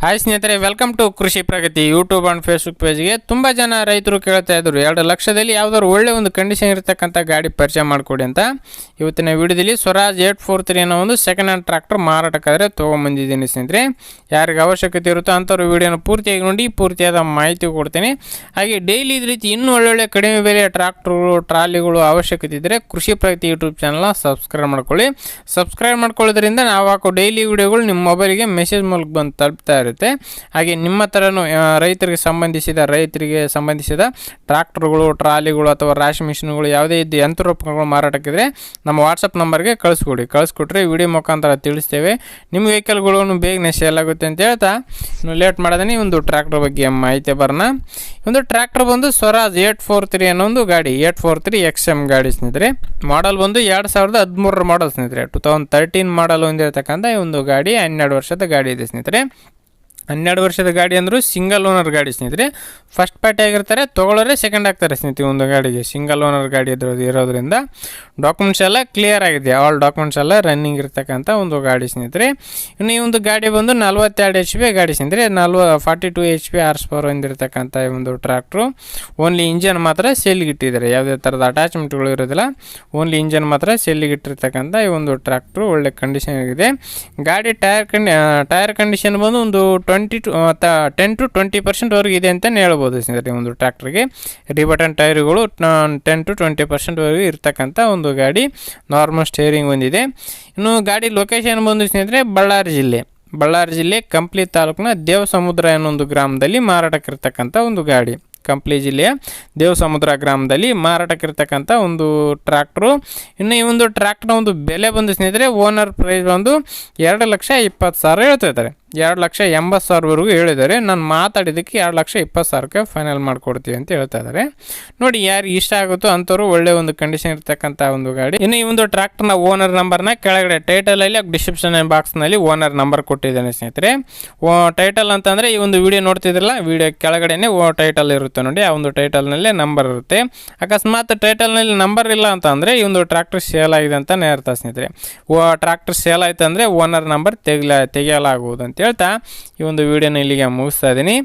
Hi ಸ್ನೇಹಿತರೆ welcome to Krishi Pragati YouTube and Facebook ಪೇಜ್ಗೆ ತುಂಬ ಜನ ರೈತರು ಕೇಳ್ತಾ ಇದ್ರು. ಎರಡು ಲಕ್ಷದಲ್ಲಿ ಯಾವ್ದಾದ್ರು ಒಳ್ಳೆ ಒಂದು ಕಂಡೀಷನ್ ಇರತಕ್ಕಂಥ ಗಾಡಿ ಪರಿಚಯ ಮಾಡಿಕೊಡಿ ಅಂತ. ಇವತ್ತಿನ ವಿಡಿಯೋದಲ್ಲಿ ಸ್ವರಾಜ್ ಏಟ್ ಫೋರ್ ತ್ರೀ ಅನ್ನೋ ಒಂದು ಸೆಕೆಂಡ್ ಹ್ಯಾಂಡ್ ಟ್ರ್ಯಾಕ್ಟರ್ ಮಾರಾಟಕ್ಕಾದರೆ ತೊಗೊಂಬಂದಿದ್ದೀನಿ ಸ್ನೇಹಿತರೆ. ಯಾರಿಗೆ ಅವಶ್ಯಕತೆ ಇರುತ್ತೋ ಅಂಥವ್ರು ವಿಡಿಯೋನ ಪೂರ್ತಿಯಾಗಿ ನೋಡಿ, ಪೂರ್ತಿಯಾದ ಮಾಹಿತಿ ಕೊಡ್ತೀನಿ. ಹಾಗೆ ಡೈಲಿ ಇದೇ ರೀತಿ ಇನ್ನೂ ಒಳ್ಳೊಳ್ಳೆ ಕಡಿಮೆ ಬೆಲೆಯ ಟ್ರಾಕ್ಟರ್ಗಳು ಟ್ರಾಲಿಗಳು ಅವಶ್ಯಕತೆ ಇದ್ದರೆ ಕೃಷಿ ಪ್ರಗತಿ ಯೂಟ್ಯೂಬ್ ಚಾನಲ್ನ ಸಬ್ಸ್ಕ್ರೈಬ್ ಮಾಡ್ಕೊಳ್ಳಿ. ಸಬ್ಸ್ಕ್ರೈಬ್ ಮಾಡ್ಕೊಳ್ಳೋದ್ರಿಂದ ನಾವು ಹಾಕೋ ಡೈಲಿ ವಿಡಿಯೋಗಳು ನಿಮ್ಮ ಮೊಬೈಲ್ಗೆ ಮೆಸೇಜ್ ಮೂಲಕ ಬಂದು ತಲುಪ್ತಾ ಇರುತ್ತೆ. ಹಾಗೆ ನಿಮ್ಮ ಥರನೂ ರೈತರಿಗೆ ಸಂಬಂಧಿಸಿದ ರೈತರಿಗೆ ಸಂಬಂಧಿಸಿದ ಟ್ರ್ಯಾಕ್ಟ್ರುಗಳು, ಟ್ರಾಲಿಗಳು ಅಥವಾ ರಾಶಿ ಮಿಷಿನ್ಗಳು ಯಾವುದೇ ಇದ್ದು ಯಂತ್ರೋಪಕರಣಗಳು ಮಾರಾಟಕ್ಕಿದ್ರೆ ನಮ್ಮ ವಾಟ್ಸಪ್ ನಂಬರ್ಗೆ ಕಳಿಸ್ಕೊಡಿ. ಕಳಿಸ್ಕೊಟ್ರೆ ವಿಡಿಯೋ ಮುಖಾಂತರ ತಿಳಿಸ್ತೇವೆ. ನಿಮ್ಮ ವೆಹಿಕಲ್ಗಳನ್ನು ಬೇಗನೆ ಸೇಲ್ ಆಗುತ್ತೆ ಅಂತ ಹೇಳ್ತಾ, ಇನ್ನು ಲೇಟ್ ಮಾಡೋದೇ ಒಂದು ಟ್ರ್ಯಾಕ್ಟರ್ ಬಗ್ಗೆ ಮಾಹಿತಿ ಬರೋಣ. ಒಂದು ಟ್ರ್ಯಾಕ್ಟರ್ ಬಂದು ಸ್ವರಾಜ್ ಏಟ್ ಫೋರ್ ತ್ರೀ ಅನ್ನೋ ಒಂದು ಗಾಡಿ, eight four three X M ಗಾಡಿ ಸ್ನೇಹಿತರೆ. ಮಾಡಲ್ ಬಂದು ಎರಡು ಸಾವಿರದ ಹದಿಮೂರರ ಮಾಡಲ್ ಸ್ನೇಹಿತರೆ. ಟು ತೌಸಂಡ್ ತರ್ಟೀನ್ ಮಾಡಲ್ ಹೊಂದಿರತಕ್ಕಂಥ ಈ ಒಂದು ಗಾಡಿ, ಹನ್ನೆರಡು ವರ್ಷದ ಗಾಡಿ ಇದೆ ಸ್ನೇಹಿತರೆ. ಹನ್ನೆರಡು ವರ್ಷದ ಗಾಡಿ ಅಂದರೂ ಸಿಂಗಲ್ ಓನರ್ ಗಾಡಿ ಸ್ನೇಹಿತರೆ. ಫಸ್ಟ್ ಪಾರ್ಟಿ ಆಗಿರ್ತಾರೆ, ತೊಗೊಳ್ಳೋರೆ ಸೆಕೆಂಡ್ ಆಗ್ತಾರೆ ಸ್ನೇಹಿತರೆ ಒಂದು ಗಾಡಿಗೆ. ಸಿಂಗಲ್ ಓನರ್ ಗಾಡಿ ಇದ್ರೋದು ಇರೋದ್ರಿಂದ ಡಾಕ್ಯುಮೆಂಟ್ಸ್ ಎಲ್ಲ ಕ್ಲಿಯರ್ ಆಗಿದೆ. ಆಲ್ ಡಾಕ್ಯುಮೆಂಟ್ಸ್ ಎಲ್ಲ ರನ್ನಿಂಗ್ ಇರ್ತಕ್ಕಂಥ ಒಂದು ಗಾಡಿ ಸ್ನೇಹಿತರೆ. ಇನ್ನು ಈ ಒಂದು ಗಾಡಿ ಬಂದು ನಲ್ವತ್ತೆರಡು ಎಚ್ ಪಿ ಗಾಡಿ ಸ್ನೇಹಿತರೆ. ನಲ್ವ forty two H P horsepower ಹೊಂದಿರತಕ್ಕಂಥ ಈ ಒಂದು ಟ್ರ್ಯಾಕ್ಟ್ರು ಓನ್ಲಿ ಇಂಜನ್ ಮಾತ್ರ ಸೇಲ್ಗೆ ಇಟ್ಟಿದ್ದಾರೆ. ಯಾವುದೇ ಥರದ ಅಟ್ಯಾಚ್ಮೆಂಟ್ಗಳು ಇರೋದಿಲ್ಲ. ಓನ್ಲಿ ಇಂಜನ್ ಮಾತ್ರ ಸೇಲ್ಗೆ ಇಟ್ಟಿರ್ತಕ್ಕಂಥ ಈ ಒಂದು ಟ್ರ್ಯಾಕ್ಟ್ರು ಒಳ್ಳೆ ಕಂಡೀಷನ್ ಆಗಿದೆ. ಗಾಡಿ ಟೈರ್ ಕಂಡಿ ಟೈರ್ ಕಂಡೀಷನ್ ಬಂದು ಒಂದು twenty to ten to twenty ಪರ್ಸೆಂಟ್ವರೆಗೆ ಇದೆ ಅಂತಲೇ ಹೇಳ್ಬೋದು ಸ್ನೇಹಿತರೆ ಒಂದು ಟ್ರ್ಯಾಕ್ಟ್ರಿಗೆ. ರಿಬಟನ್ ಟೈರ್ಗಳು ಟೆನ್ ಟು ಟ್ವೆಂಟಿ ಪರ್ಸೆಂಟ್ವರೆಗೆ ಇರ್ತಕ್ಕಂಥ ಒಂದು ಗಾಡಿ ನಾರ್ಮಲ್ ಸ್ಟೇರಿಂಗ್ ಹೊಂದಿದೆ ಇನ್ನು ಗಾಡಿ ಲೊಕೇಶನ್ ಬಂದು ಸ್ನೇಹಿತರೆ ಬಳ್ಳಾರಿ ಜಿಲ್ಲೆ. ಬಳ್ಳಾರಿ ಜಿಲ್ಲೆ ಕಂಪ್ಲಿ ತಾಲೂಕಿನ ದೇವಸಮುದ್ರ ಅನ್ನೋ ಒಂದು ಗ್ರಾಮದಲ್ಲಿ ಮಾರಾಟಕ್ಕಿರ್ತಕ್ಕಂಥ ಒಂದು ಗಾಡಿ. ಕಂಪ್ಲಿ ಜಿಲ್ಲೆಯ ದೇವಸಮುದ್ರ ಗ್ರಾಮದಲ್ಲಿ ಮಾರಾಟಕ್ಕಿರ್ತಕ್ಕಂಥ ಒಂದು ಟ್ರ್ಯಾಕ್ಟ್ರು. ಇನ್ನು ಈ ಒಂದು ಟ್ರ್ಯಾಕ್ಟ್ರ್ನ ಒಂದು ಬೆಲೆ ಬಂದು ಸ್ನೇಹಿತರೆ ಓನರ್ ಪ್ರೈಸ್ ಬಂದು ಎರಡು ಲಕ್ಷ ಇಪ್ಪತ್ತು ಸಾವಿರ ಹೇಳ್ತಾ ಇದ್ದಾರೆ. ಎರಡು ಲಕ್ಷ ಎಂಬತ್ತು ಸಾವಿರವರೆಗೂ ಹೇಳಿದ್ದಾರೆ. ನಾನು ಮಾತಾಡಿದ್ದಕ್ಕೆ ಎರಡು ಲಕ್ಷ ಇಪ್ಪತ್ತು ಸಾವಿರಕ್ಕೆ ಫೈನಲ್ ಮಾಡಿಕೊಡ್ತೀವಿ ಅಂತ ಹೇಳ್ತಾ ಇದ್ದಾರೆ. ನೋಡಿ ಯಾರು ಇಷ್ಟ ಆಗುತ್ತೋ ಅಂಥವ್ರು ಒಳ್ಳೆ ಒಂದು ಕಂಡೀಷನ್ ಇರ್ತಕ್ಕಂಥ ಒಂದು ಗಾಡಿ. ಇನ್ನು ಈ ಒಂದು ಟ್ರ್ಯಾಕ್ಟರ್ನ ಓನರ್ ನಂಬರ್ನ ಕೆಳಗಡೆ ಟೈಟಲಲ್ಲಿ ಡಿಸ್ಕ್ರಿಪ್ಷನ್ ಬಾಕ್ಸ್ನಲ್ಲಿ ಓನರ್ ನಂಬರ್ ಕೊಟ್ಟಿದ್ದಾನೆ ಸ್ನೇಹಿತರೆ. ಓ ಟೈಟಲ್ ಅಂತಂದರೆ ಈ ಒಂದು ವಿಡಿಯೋ ನೋಡ್ತಿದ್ರಲ್ಲ ವಿಡಿಯೋ ಕೆಳಗಡೆನೇ ಓ ಟೈಟಲ್ ಇರುತ್ತೆ ನೋಡಿ, ಆ ಒಂದು ಟೈಟಲ್ನಲ್ಲೇ ನಂಬರ್ ಇರುತ್ತೆ. ಅಕಸ್ಮಾತ್ ಟೈಟಲ್ನಲ್ಲಿ ನಂಬರ್ ಇಲ್ಲ ಅಂತ ಅಂದರೆ ಈ ಒಂದು ಟ್ರ್ಯಾಕ್ಟರ್ ಸೇಲ್ ಆಗಿದೆ ಅಂತ ಅರ್ಥ ಸ್ನೇಹಿತರೆ. ಓ ಟ್ರ್ಯಾಕ್ಟರ್ ಸೇಲ್ ಆಯ್ತು ಅಂದರೆ ಓನರ್ ನಂಬರ್ ತೆಗಿಲ, ತೆಗೆಯಲಾಗುವುದು ಅಂತ ಹೇಳ್ತಾ ಈ ಒಂದು ವಿಡಿಯೋನ ಇಲ್ಲಿಗೆ ಮುಗಿಸ್ತಾ ಇದ್ದೀನಿ.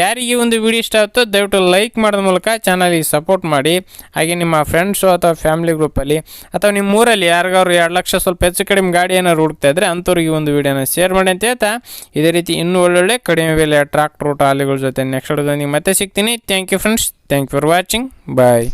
ಯಾರಿಗೆ ಒಂದು ವಿಡಿಯೋ ಇಷ್ಟ ಆಗುತ್ತೋ ದಯವಿಟ್ಟು ಲೈಕ್ ಮಾಡೋದ್ರ ಮೂಲಕ ಚಾನಲಿಗೆ ಸಪೋರ್ಟ್ ಮಾಡಿ. ಹಾಗೆ ನಿಮ್ಮ ಫ್ರೆಂಡ್ಸು ಅಥವಾ ಫ್ಯಾಮಿಲಿ ಗ್ರೂಪಲ್ಲಿ ಅಥವಾ ನಿಮ್ಮ ಊರಲ್ಲಿ ಯಾರಿಗಾದ್ರು ಎರಡು ಲಕ್ಷ ಸ್ವಲ್ಪ ಹೆಚ್ಚು ಕಡಿಮೆ ಗಾಡಿ ಏನಾದ್ರು ಹುಡುಕ್ತಾ ಇದ್ರೆ ಅಂಥವ್ರಿಗೆ ಒಂದು ವಿಡಿಯೋನ ಶೇರ್ ಮಾಡಿ ಅಂತ ಹೇಳ್ತಾ. ಇದೇ ರೀತಿ ಇನ್ನೂ ಒಳ್ಳೊಳ್ಳೆ ಕಡಿಮೆ ಬೆಲೆ ಟ್ರಾಕ್ಟರ್ ಟ್ರಾಲಿಗಳ ಜೊತೆ ನೆಕ್ಸ್ಟ್ ಮತ್ತೆ ಸಿಗ್ತೀನಿ. Thank you friends thank you for watching bye